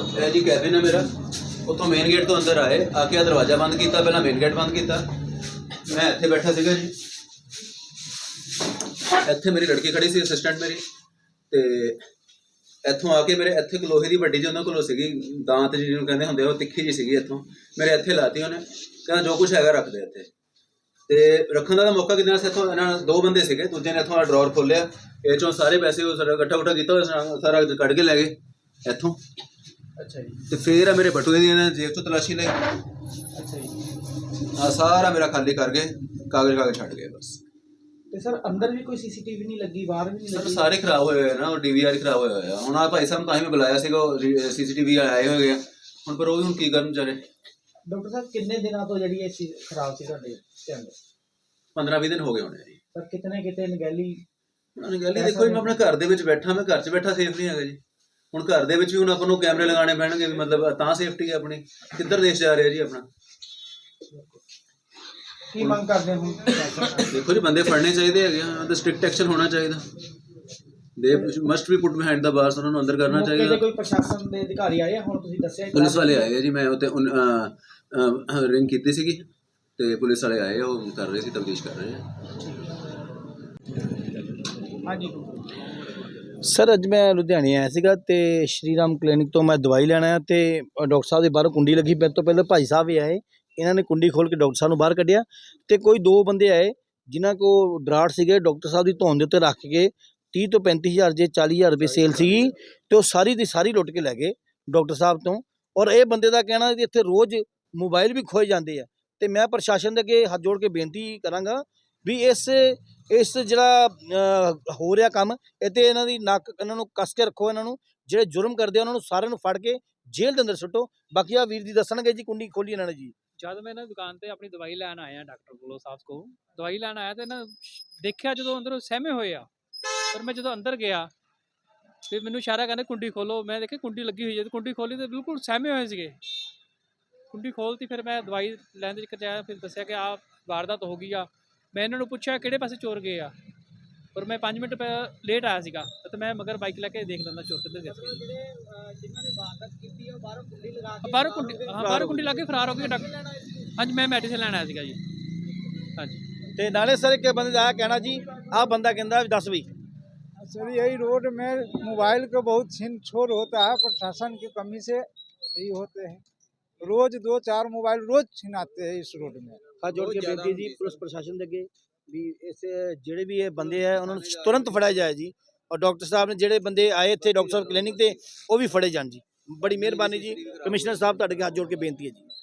ਇਹ ਜੀ ਕੈਬਿਨ ਹੈ ਮੇਰਾ। ਉੱਥੋਂ ਮੇਨ ਗੇਟ ਤੋਂ ਅੰਦਰ ਆਏ। ਆ ਕੇ ਆਹ ਦਰਵਾਜ਼ਾ ਬੰਦ ਕੀਤਾ। ਪਹਿਲਾਂ ਮੇਨ ਗੇਟ ਬੰਦ ਕੀਤਾ। ਮੈਂ ਇੱਥੇ ਬੈਠਾ ਸੀਗਾ ਜੀ। ਇੱਥੇ ਮੇਰੀ ਲੜਕੀ ਖੜੀ ਸੀ ਅਸਿਸਟੈਂਟ ਮੇਰੀ। ਤੇ ਇੱਥੋਂ ਆ ਕੇ ਮੇਰੇ ਇੱਥੇ ਲੋਹੇ ਦੀ ਵੱਡੀ ਜਿਹੀ ਉਹਨਾਂ ਕੋਲੋਂ ਸੀਗੀ, ਦਾਂਤ ਜਿਹਨੂੰ ਕਹਿੰਦੇ ਹੁੰਦੇ ਉਹ ਤਿੱਖੀ ਜੀ ਸੀਗੀ ਇੱਥੋਂ। ਮੇਰੇ ਇੱਥੇ ਲਾਤੀ ਉਹਨੇ। ਕਹਿੰਦਾ, ਜੋ ਕੁਝ ਹੈਗਾ ਰੱਖ ਦੇ ਇੱਥੇ। ਤੇ ਰੱਖਣ ਦਾ ਮੌਕਾ ਕਿਦਾਂ ਸੀ ਇੱਥੋਂ? ਇਹਨਾਂ ਦੋ ਬੰਦੇ ਸੀਗੇ। ਦੂਜੇ ਨੇ ਇੱਥੋਂ ਆ ਡਰਾਅਰ ਖੋਲਿਆ ਇਹ ਚੋਂ ਸਾਰੇ ਪੈਸੇ ਉਹ ਸਾਰਾ ਇਕੱਠਾ ਉਠਾ ਕੀਤਾ ਹੋਇਆ ਸਾਰਾ ਕੱਢ ਕੇ ਲੈ ਗਏ ਇੱਥੋਂ। ਅੱਛਾ ਜੀ। ਤੇ ਫੇਰ ਆ ਮੇਰੇ ਬਟੂਏ ਦੀ ਇਹਨਾਂ ਨੇ ਜੇਬ ਤੋਂ ਤਲਾਸ਼ੀ ਲਈ। ਅੱਛਾ ਜੀ। ਆ ਸਾਰਾ ਮੇਰਾ ਖਾਲੀ ਕਰ ਗਏ ਕਾਗਜ਼ ਕਾਗਜ਼ ਛੱਡ ਗਏ ਬਸ। ਤੇ ਸਰ ਅੰਦਰ ਵੀ ਕੋਈ ਸੀਸੀਟੀਵੀ ਨਹੀਂ ਲੱਗੀ ਬਾਹਰ ਵੀ ਨਹੀਂ ਸਰ ਲੱਗੀ? ਸਾਰੇ ਖਰਾਬ ਹੋਏ ਹੋਏ ਆ ਨਾ ਉਹ ਡੀਵੀਆਰ ਖਰਾਬ ਹੋਇਆ ਹੋਇਆ ਹੁਣ ਆ ਭਾਈ ਸਾਹਿਬ ਨੂੰ ਤਾਂ ਹੀ ਮੈਂ ਬੁਲਾਇਆ ਸੀਗਾ ਸੀਸੀਟੀਵੀ ਆਏ ਹੋਏ ਆ। ਹੁਣ ਪਰ ਉਹ ਵੀ ਹੁਣ ਕੀ ਕਰਨ ਵਿਚਾਰੇ? ਡਾਕਟਰ ਸਾਹਿਬ ਕਿੰਨੇ ਦਿਨਾਂ ਤੋਂ ਜਿਹੜੀ ਇਹ ਚੀਜ਼ ਖਰਾਬ ਸੀ ਤੁਹਾਡੇ ਦੇ ਅੰਦਰ 15 20 ਦਿਨ ਹੋ ਗਏ ਹੋਣੇ ਆ ਜੀ। ਸਰ ਕਿਤਨੇ ਕਿਤੇ ਨਗੈਲੀ ਉਹਨਾਂ ਨੇ ਗੱਲ ਹੀ ਦੇਖੋ ਜੀ ਮੈਂ ਆਪਣੇ ਘਰ ਦੇ ਵਿੱਚ ਬੈਠਾ ਮੈਂ ਘਰ 'ਚ ਬੈਠਾ ਸੇਫ ਨਹੀਂ ਹੈਗਾ ਜੀ। ਹੁਣ ਘਰ ਦੇ ਵਿੱਚ ਵੀ ਹੁਣ ਆਪਾਂ ਨੂੰ ਕੈਮਰੇ ਲਗਾਉਣੇ ਪੈਣਗੇ ਵੀ ਮਤਲਬ ਤਾਂ ਸੇਫਟੀ ਹੈ ਆਪਣੀ। ਕਿੱਧਰ ਦੇਸ਼ ਜਾ ਰਿਹਾ ਜੀ ਆਪਣਾ? ਕੀ ਮੰਗ ਕਰਦੇ ਹੋ? ਦੇਖੋ ਜੀ ਬੰਦੇ ਫੜਨੇ ਚਾਹੀਦੇ ਹੈਗੇ ਆ ਤੇ ਸਟ੍ਰਿਕਟ ਐਕਸ਼ਨ ਹੋਣਾ ਚਾਹੀਦਾ। They must be put behind the bars ਉਹਨਾਂ ਨੂੰ ਅੰਦਰ ਕਰਨਾ ਚਾਹੀਦਾ। ਕੋਈ ਪ੍ਰਸ਼ਾਸਨ ਦੇ ਅਧਿਕਾਰੀ ਆਏ ਆ? ਹੁਣ ਤੁਸੀਂ ਦੱਸਿਆ ਪੁਲਿਸ ਵਾਲੇ ਆਏ ਆ ਜੀ ਮੈਂ ਉੱਤੇ ਰਿੰਗ ਕੀਤੀ ਸੀਗੀ ਤੇ ਪੁਲਿਸ ਵਾਲੇ ਆਏ ਉਹ ਕਰ ਰਹੇ ਸੀ ਤਫਤੀਸ਼ ਕਰ ਰਹੇ ਆ। ਹਾਂਜੀ। ਸਰ ਅੱਜ ਮੈਂ ਲੁਧਿਆਣੇ ਆਇਆ ਸੀਗਾ ਤੇ ਸ਼੍ਰੀ ਰਾਮ ਕਲੀਨਿਕ ਤੋਂ ਮੈਂ ਦਵਾਈ ਲੈਣ ਆਇਆ ਤੇ ਡਾਕਟਰ ਸਾਹਿਬ ਦੇ ਬਾਹਰੋਂ ਕੁੰਡੀ ਲੱਗੀ। ਮੇਰੇ ਤੋਂ ਪਹਿਲਾਂ ਭਾਈ ਸਾਹਿਬ ਵੀ ਆਏ। ਇਹਨਾਂ ਨੇ ਕੁੰਡੀ ਖੋਲ ਕੇ ਡਾਕਟਰ ਸਾਹਿਬ ਨੂੰ ਬਾਹਰ ਕੱਢਿਆ ਤੇ ਕੋਈ ਦੋ ਬੰਦੇ ਆਏ, ਜਿਨ੍ਹਾਂ ਕੋ ਡਰਾਟ ਸੀਗੇ, ਡਾਕਟਰ ਸਾਹਿਬ ਦੀ ਧੌਣ ਦੇ ਉੱਤੇ ਰੱਖ ਕੇ 30 ਤੋਂ 35000 ਜੇ 40000 ਰੁਪਏ ਸੇਲ ਸੀਗੀ ਤੇ ਉਹ ਸਾਰੀ ਦੀ ਸਾਰੀ ਲੁੱਟ ਕੇ ਲੈ ਗਏ ਡਾਕਟਰ ਸਾਹਿਬ ਤੋਂ। ਔਰ ਇਹ ਬੰਦੇ ਦਾ ਕਹਿਣਾ ਕਿ ਇੱਥੇ ਰੋਜ਼ ਮੋਬਾਈਲ ਵੀ ਖੋਏ ਜਾਂਦੇ ਆ। ਤੇ ਮੈਂ ਪ੍ਰਸ਼ਾਸਨ ਦੇ ਅੱਗੇ ਹੱਥ ਜੋੜ ਕੇ ਬੇਨਤੀ ਕਰਾਂਗਾ ਵੀ ਇਸ ਇਸ ਜਿਹੜਾ ਅ, ਹੋ ਰਿਹਾ ਕੰਮ ਇਹ ਤੇ ਇਹਨਾਂ ਦੀ ਨੱਕ ਇਹਨਾਂ ਨੂੰ ਕੱਸ ਕੇ ਰੱਖੋ ਇਹਨਾਂ ਨੂੰ ਜਿਹੜੇ ਜੁਰਮ ਕਰਦੇ ਆ ਉਹਨਾਂ ਨੂੰ ਸਾਰਿਆਂ ਨੂੰ ਫੜ ਕੇ ਜੇਲ੍ਹ ਦੇ ਅੰਦਰ ਸੁੱਟੋ। ਬਾਕੀ ਆ ਵੀਰ ਜੀ ਦੱਸਣਗੇ ਜੀ ਕੁੰਡੀ ਖੋਲੀ ਇਹਨਾਂ ਨੇ ਜੀ। ਜਦ ਮੈਂ ਨਾ ਦੁਕਾਨ ਤੇ ਆਪਣੀ ਦਵਾਈ ਲੈਣ ਆਇਆ ਡਾਕਟਰ ਕੋਲੋਂ ਸਾਹਿਬ ਕੋਲ ਦਵਾਈ ਲੈਣ ਆਇਆ ਤੇ ਨਾ ਦੇਖਿਆ ਜਦੋਂ ਅੰਦਰ ਸਹਿਮੇ ਹੋਏ ਆ। ਪਰ ਮੈਂ ਜਦੋਂ ਅੰਦਰ ਗਿਆ ਤੇ ਮੈਨੂੰ ਇਸ਼ਾਰਾ ਕਹਿੰਦੇ ਕੁੰਡੀ ਖੋਲੋ। ਮੈਂ ਦੇਖਿਆ ਕੁੰਡੀ ਲੱਗੀ ਹੋਈ ਹੈ ਤੇ ਕੁੰਡੀ ਖੋਲੀ ਤੇ ਬਿਲਕੁਲ ਸਹਿਮੇ ਹੋਏ ਸੀਗੇ। ਕੁੰਡੀ ਖੋਲਤੀ ਫਿਰ ਮੈਂ ਦਵਾਈ ਲੈਣ ਦੇ ਵਿੱਚ ਆਇਆ ਫਿਰ ਦੱਸਿਆ ਕਿ ਆਹ ਵਾਰਦਾਤ ਹੋ ਗਈ ਆ। ਮੈਂ ਇਹਨਾਂ ਨੂੰ ਪੁੱਛਿਆ ਕਿਹੜੇ ਪਾਸੇ ਚੋਰ ਗਏ ਆ ਪਰ ਮੈਂ 5 ਮਿੰਟ ਲੇਟ ਆਇਆ ਸੀਗਾ ਤੇ ਮੈਂ ਮਗਰ ਬਾਈਕ ਲੈ ਕੇ ਦੇਖ ਲੈਂਦਾ ਚੋਰ ਕਿੱਧਰ ਗਿਆ ਸੀ ਜਿਹੜੇ ਜਿਨ੍ਹਾਂ ਨੇ ਵਾਰਦਾਤ ਕੀਤੀ ਆ ਉਹ ਬਾਹਰੋਂ ਕੁੰਡੀ ਲਗਾ ਕੇ ਬਾਹਰੋਂ ਕੁੰਡੀ ਹਾਂ ਬਾਹਰੋਂ ਕੁੰਡੀ ਲਾ ਕੇ ਫਰਾਰ ਹੋ ਗਏ ਡਾਕਟਰ ਹਾਂਜੀ ਮੈਂ ਮੈਡੀਸਨ ਲੈਣ ਆਇਆ ਸੀਗਾ ਜੀ ਹਾਂਜੀ ਤੇ ਨਾਲੇ ਸਰ ਇੱਕ ਬੰਦੇ ਦਾ ਆਹ ਕਹਿਣਾ ਜੀ ਆਹ ਬੰਦਾ ਕਹਿੰਦਾ ਵੀ ਦੱਸ ਵੀ सर यही रोड में मोबाइल का बहुत छीन छोड़ होता है प्रशासन की कमी से यही होते हैं रोज दो चार मोबाइल रोज छिनाते हैं इस रोड में ਹੱਥ ਜੋੜ ਕੇ ਬੇਨਤੀ ਜੀ ਪੁਲਿਸ ਪ੍ਰਸ਼ਾਸਨ ਦੇ ਅੱਗੇ ਵੀ ਇਸ ਜਿਹੜੇ ਵੀ ਇਹ ਬੰਦੇ ਆ ਉਹਨਾਂ ਨੂੰ ਤੁਰੰਤ ਫੜਿਆ ਜਾਏ ਜੀ ਔਰ ਡਾਕਟਰ ਸਾਹਿਬ ਨੇ ਜਿਹੜੇ ਬੰਦੇ ਆਏ ਇੱਥੇ ਡਾਕਟਰ ਸਾਹਿਬ ਕਲੀਨਿਕ ਤੇ ਉਹ ਵੀ ਫੜੇ ਜਾਣ ਜੀ ਬੜੀ ਮਿਹਰਬਾਨੀ ਜੀ ਕਮਿਸ਼ਨਰ ਸਾਹਿਬ ਤੁਹਾਡੇ ਅੱਗੇ ਹੱਥ ਜੋੜ ਕੇ ਬੇਨਤੀ ਹੈ ਜੀ